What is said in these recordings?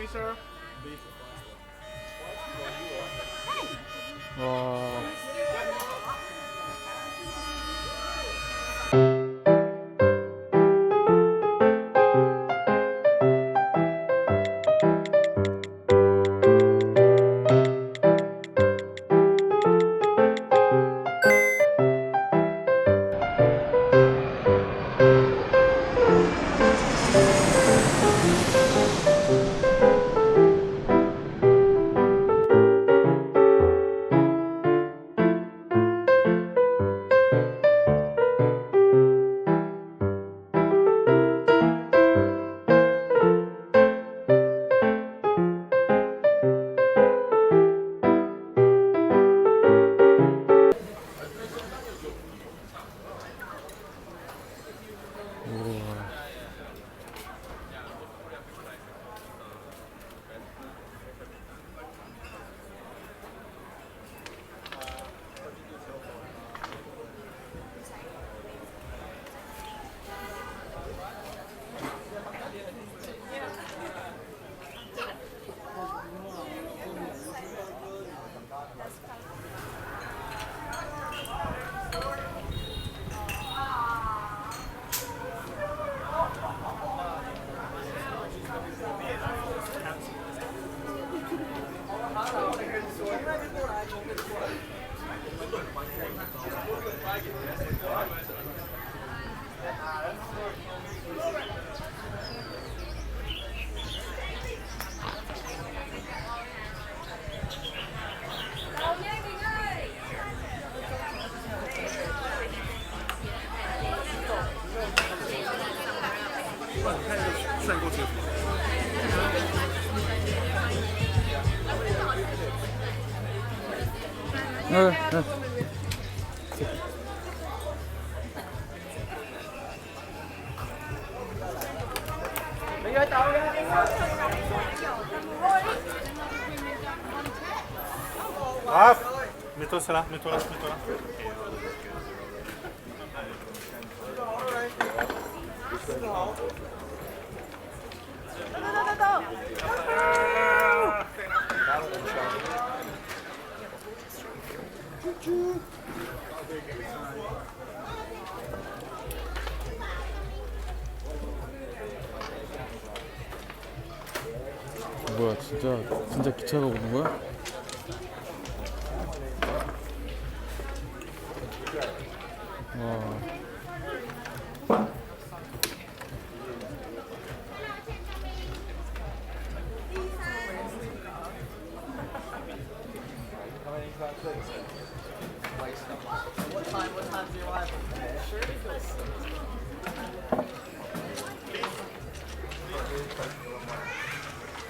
me, sir? Beef. Hey. Uh, Ah, meteu será? Meteu lá, meteu lá. Go, go. 뭐야, 진짜, 진짜 기차가 오는 거야? 와.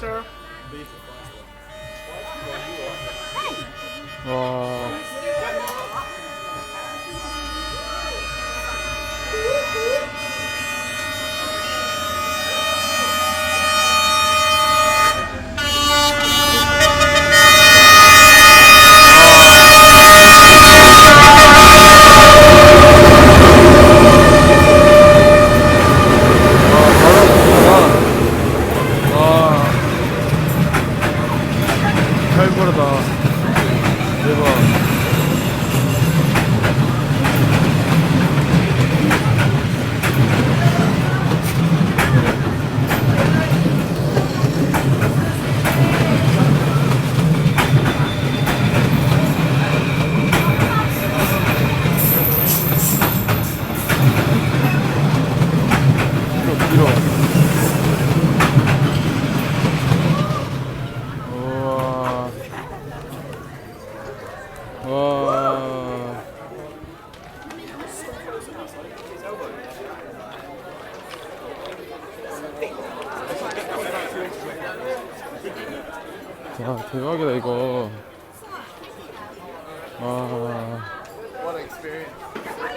sir? Beef. 와. 야, 대박이다 이거. 와.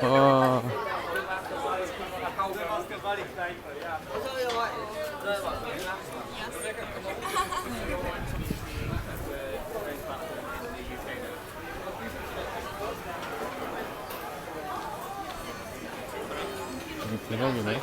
와. 대박이네.